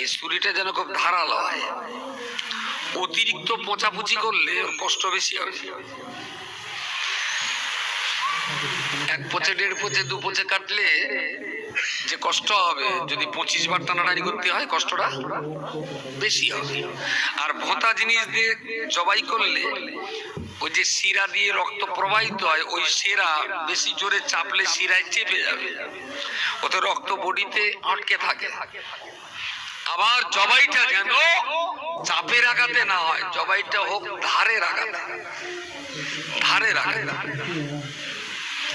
এই ছুরিটা যেন খুব ধারালো হয়। অতিরিক্ত পচাপুচি করলে কষ্ট বেশি হবে এক পচে, দেড় পচে, দু পচে কাটলে যে কষ্ট হবে, যদি পঁচিশ বার টানাটানি করতে হয়, কষ্টটা বেশি হবে। আর ভোঁতা জিনিস দিয়ে জবাই করলে ওই যে শিরা দিয়ে রক্ত প্রবাহিত হয়, ওই শিরা বেশি জোরে চাপলে শিরায় চেপে যাবে। ওতে রক্ত বডিতে আটকে থাকে। আবার জবাইটা যেন চাপের আঘাতে না হয়, জবাইটা হোক ধারে আঘাতে। ধারে আঘাতে।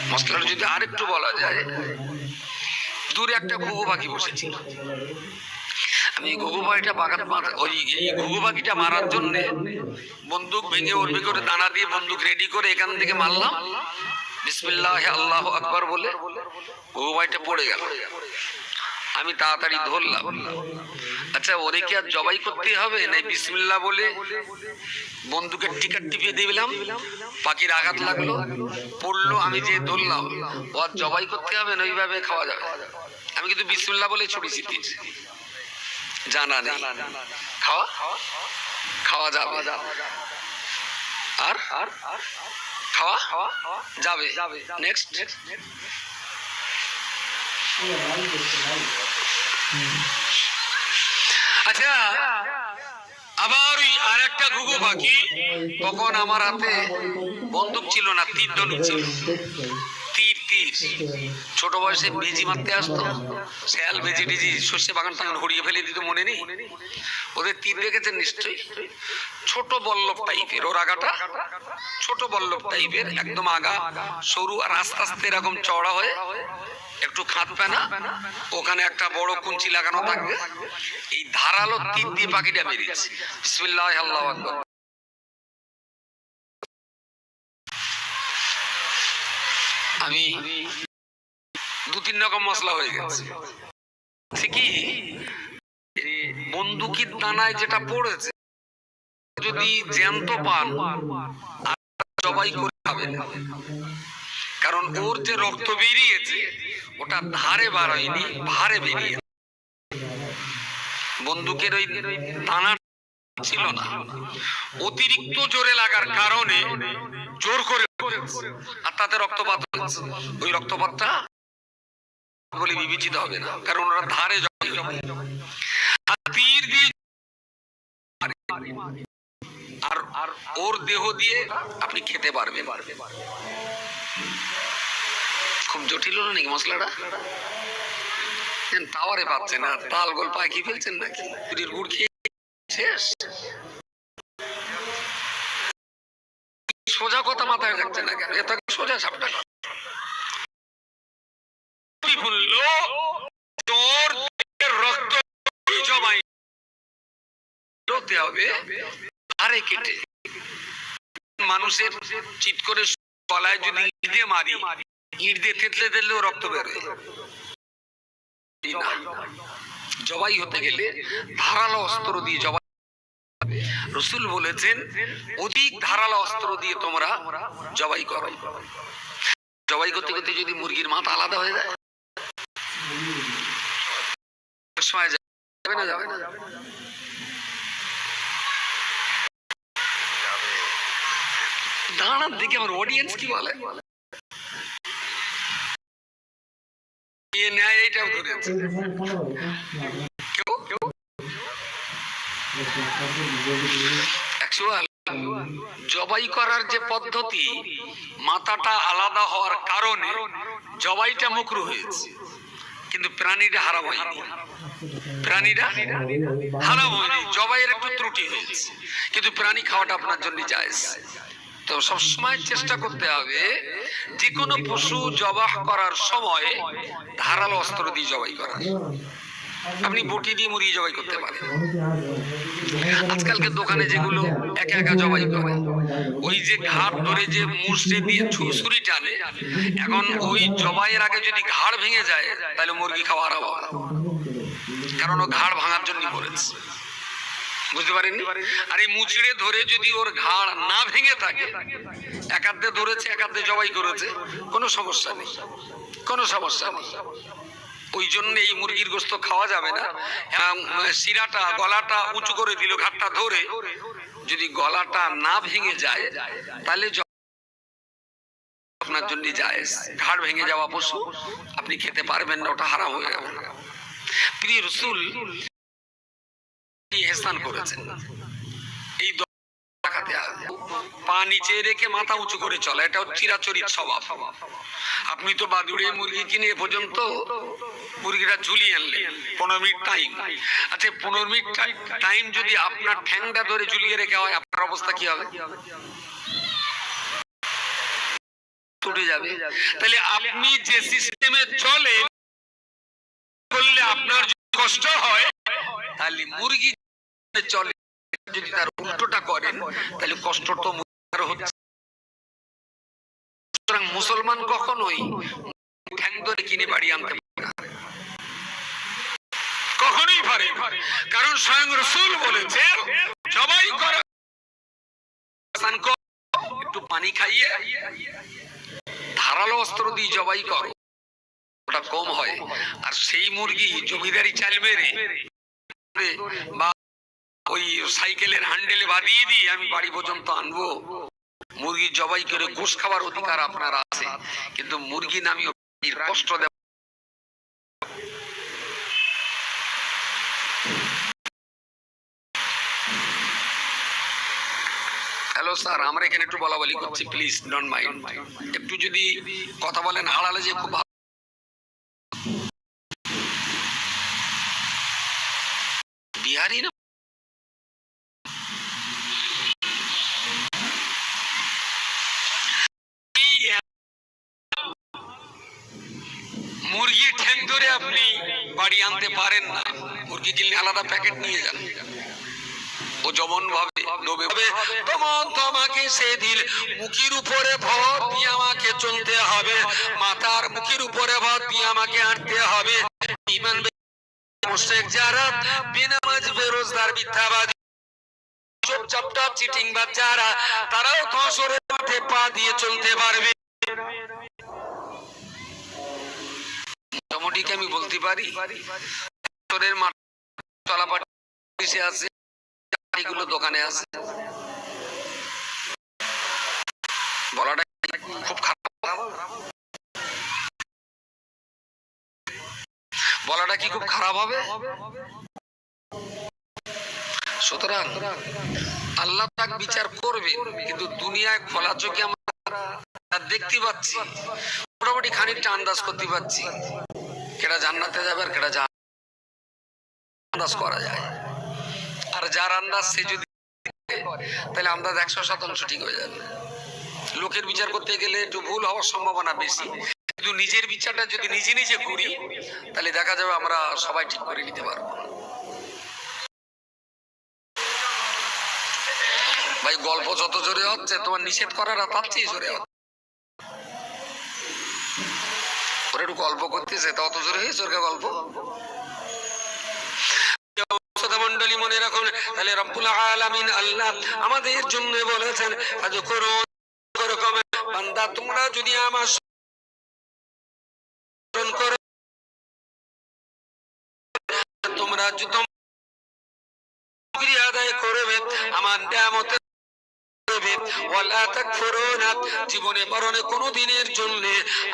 মশলাটা যদি আরেকটু বলা যায়, দূরে একটা ঘুঘু পাখি বসেছিল। আমি ঘুঘু পাখিটা মারা, ওই এই ঘুঘু পাখিটা মারার জন্য বন্দুক ভেঙে উর্মি করে দানা দিয়ে বন্দুক রেডি করে এখান থেকে মারলাম। বিসমিল্লাহ, আল্লাহ আকবার বলে ঘুঘু পাখিটা পড়ে গেল। আমি তাড়াতাড়ি ধরলাম। আচ্ছা ওরে কি আর জবাই করতে হবে? না বিসমিল্লা বলে বন্দুকের টিকার টিপিয়ে দিলাম? পাখির আঘাত লাগল, পড়ল, আমি যে ধরলাম। ও আর জবাই করতে হবে না? ওইভাবে খাওয়া যাবে। আমি কিন্তু বিসমিল্লা বলে ছড়িয়েছি জানা নেই। খাওয়া? খাওয়া যাবে। আর? আর খাওয়া? যাবে। নেক্সট নেক্সট নেক্সট আচ্ছা আবার ওই আর একটা ঘুঘু পাখি তখন আমার হাতে বন্দুক ছিল না ধনুক ছিল। ছোট বয়সে বেজি মারতে আসতো, শেয়াল বেজি টেজি শস্য বাগান টাগান হরিয়ে ফেলে দিত, মনে নেই? ওদের তীর দেখেছেন নিশ্চয়ই। ছোট বল্লভ টাইপের, ওর আগাটা। ছোট বল্লভ টাইপের, একদম আগা, সরু, আর আস্তে আস্তে এরকম চওড়া হয়ে, একটু খাত পেনা ওখানে একটা বড় কুঞ্চি লাগানো থাকবে। এই ধারালো তীর দিয়ে পাখিটা বেরিয়েছে। বিসমিল্লাহ, আল্লাহ আকবার। আমি মশলা হয়ে গেছে। বন্দুকির দানায় যেটা পড়েছে, যদি জ্যান্ত পান জবাই করে কারণ ওর যে রক্ত বেরিয়েছে, ওটা ধারে বার ভারে বেরিয়েছে। বন্দুকের ওই দানা ছিল না। অতিরিক্ত জোরে লাগার কারণে জোর করে আর তাতে রক্তপাত হচ্ছে ওই রক্তপাতটা বলে বিবেচিত হবে না। কারণ ওরা ধারে আর তীর দিয়ে আর আর ওর দেহ দিয়ে আপনি খেতে পারবেন। খুব জটিল হলো নাকি মশলাটা? টাওয়ারে পাচ্ছে না? তাল গোল পাখি ফেলছেন নাকি? গুড় খেয়ে সোজা কথা মাথায় রাখছে না কেন? এত সোজা সাপটা তোর রক্ত জমাই হতে হবে। আরে কেটে। মানুষের চিৎ করে গলায় যদি মারি থেতলে দিলেও রক্ত বেরোয়। জবাই হতে গেলে ধারালো অস্ত্র দিয়ে জবাই রসুল বলেছেন, অধিক ধারালো অস্ত্র দিয়ে তোমরা জবাই করো। জবাই করতে করতে যদি মুরগির মাথা আলাদা হয়ে যায় সময় যাবে। না যাবে না দাঁড়ার দিকে আমার অডিয়েন্স কি বলে? জবাই করার যে পদ্ধতি, মাথাটা আলাদা হওয়ার কারণে জবাইটা মুকরু হয়েছে। কিন্তু প্রাণীরা হয়নি প্রাণীরা হয়নি জবাইয়ের একটু ত্রুটি হয়েছে। কিন্তু প্রাণী খাওয়াটা আপনার জন্য যায় তো সবসময় চেষ্টা করতে হবে যে কোনো পশু জবাহ করার সময় ধারালো অস্ত্র দিয়ে জবাই করা। আপনি বটি দিয়ে মুড়িয়ে জবাই করতে পারেন। আজকালকে দোকানে যেগুলো একা একা জবাই করে, ওই যে ঘাট ধরে যে মুসড়ে দিয়ে ছুরি টানে, এখন ওই জবাইয়ের আগে যদি ঘাড় ভেঙে যায়, তাহলে মুরগি খাওয়া আরাম। কারণ ও ঘাড় ভাঙার জন্য করেছে বুঝতে পারেননি? আর এই মুচড়ে ধরে যদি ওর ঘাড় না ভেঙে থাকে একাধ্যে ধরেছে একাধ্যে জবাই করেছে, কোনো সমস্যা নেই। কোনো সমস্যা নেই। ওই জন্য এই মুরগির গোস্ত খাওয়া যাবে না। এবং শিরাটা, গলাটা উঁচু করে দিল, ঘাটটা ধরে। যদি গলাটা না ভেঙে যায়, তাহলে আপনার জন্য যায় ঘাড় ভেঙে যাওয়া পশু, আপনি খেতে পারবেন না, ওটা হারাম হয়ে যাবে। প্রিয় রসুল এহসান করেছেন। পা নিচে রেখে মাথা উঁচু করে চলা, এটা চিরাচরিত স্বভাব। আপনি তো বাদুড়ে মুরগি কিনে এ পর্যন্ত মুরগিটা ঝুলিয়ে আনলেন। পনেরো মিনিট টাইম আচ্ছা পনেরো মিনিট টাইম যদি আপনার ঠ্যাংটা ধরে ঝুলিয়ে রেখে হয়, আপনার অবস্থা কি হবে? উঠে যাবে। তাহলে আপনি যে সিস্টেমে চলে, করলে আপনার কষ্ট হয়, তাহলে মুরগি চলে, যদি তার উল্টোটা করেন, তাহলে কষ্ট তো সুতরাং মুসলমান কখনোই ঠ্যাং ধরে কিনে বাড়ি আনতে কখনোই পারে কারণ স্বয়ং রসুল বলেছে, সবাই করে, একটু পানি খাইয়ে ধারালো অস্ত্র দিয়ে জবাই করো। ওটা কম হয়। আর সেই মুরগি জমিদারি চাল মেরে, বা ওই সাইকেলের হ্যান্ডেলে বাঁধিয়ে দিয়ে আমি বাড়ি পর্যন্ত আনব। মুরগি জবাই করে গোশ খাবার অধিকার আপনার আছে, কিন্তু মুরগি নামি কষ্ট দেওয়া হ্যালো স্যার আমরা এখানে একটু বলা বলি করছি প্লিজ ডোন্ট মাইন্ড একটু যদি কথা বলেন আড়ালে যে খুব ভালো বিহারি না এই মুরগি ঠ্যাং ধরে আপনি বাড়ি আনতে পারেন না। মুরগি কিনলে আলাদা প্যাকেট নিয়ে যান। ও ভাবে ভাবে, তেমন তোমাকে সে দিল। উপরে ভর দিয়ে আমাকে চলতে হবে। মাথার মুখের উপরে ভর দিয়ে আমাকে হবে। ইমান মোশেক যারা বেরোজগার, মিথ্যাবাদী চিটিং তারাও ধসরের মাঠে পা দিয়ে চলতে পারবে। কি আমি বলতে পারি দোকানে আছে। বলাটা কি খুব খারাপ হবে? সুতরাং আল্লাহ তাক বিচার করবে কিন্তু দুনিয়ায় খোলা চোখে আমরা দেখতে পাচ্ছি, মোটামুটি খানিকটা আন্দাজ করতে পারছি। কেটা জান্নাতে যাবে আর কেটা আন্দাজ করা যায়। আর যার আন্দাজ সে যদি তাহলে আন্দাজ একশো শতাংশ ঠিক হয়ে যাবে। লোকের বিচার করতে গেলে একটু ভুল হওয়ার সম্ভাবনা বেশি। কিন্তু নিজের বিচারটা যদি নিজে নিজে করি, তাহলে দেখা যাবে আমরা সবাই ঠিক করে নিতে পারব। ভাই, গল্প যত জোরে হচ্ছে, তোমার নিষেধ করার তার চেয়ে জোরে হচ্ছে। একটু গল্প করতেছে তত জোরে হয়েছে ওর গল্প? মন্ডলী মনে রাখুন, তাহলে রব্বুল আল্লাহ আমাদের জন্য বলেছেন, আজ তোমরা যদি আমার করো, তোমরা আদায় করবে, আমার নিয়ামতে করবে জীবনে মরণে কোনো দিনের জন্য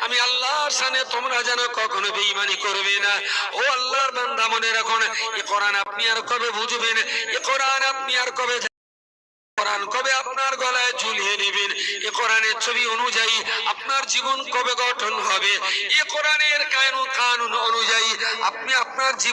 আমি আল্লাহর সামনে তোমরা যেন কখনো বেঈমানি করবে না। ও আল্লাহর বান্দা মনে রাখুন এই কোরআন আপনি আর কবে বুঝবেন? এই কোরআন আপনি আর কবে কবে আপনার গলায় ঝুলিয়ে নেবেন? এ কোরআনের ছবি অনুযায়ী আপনার জীবন কবে গঠন হবে? এ কোরআনের কানুন অনুযায়ী আপনি আপনার জীবন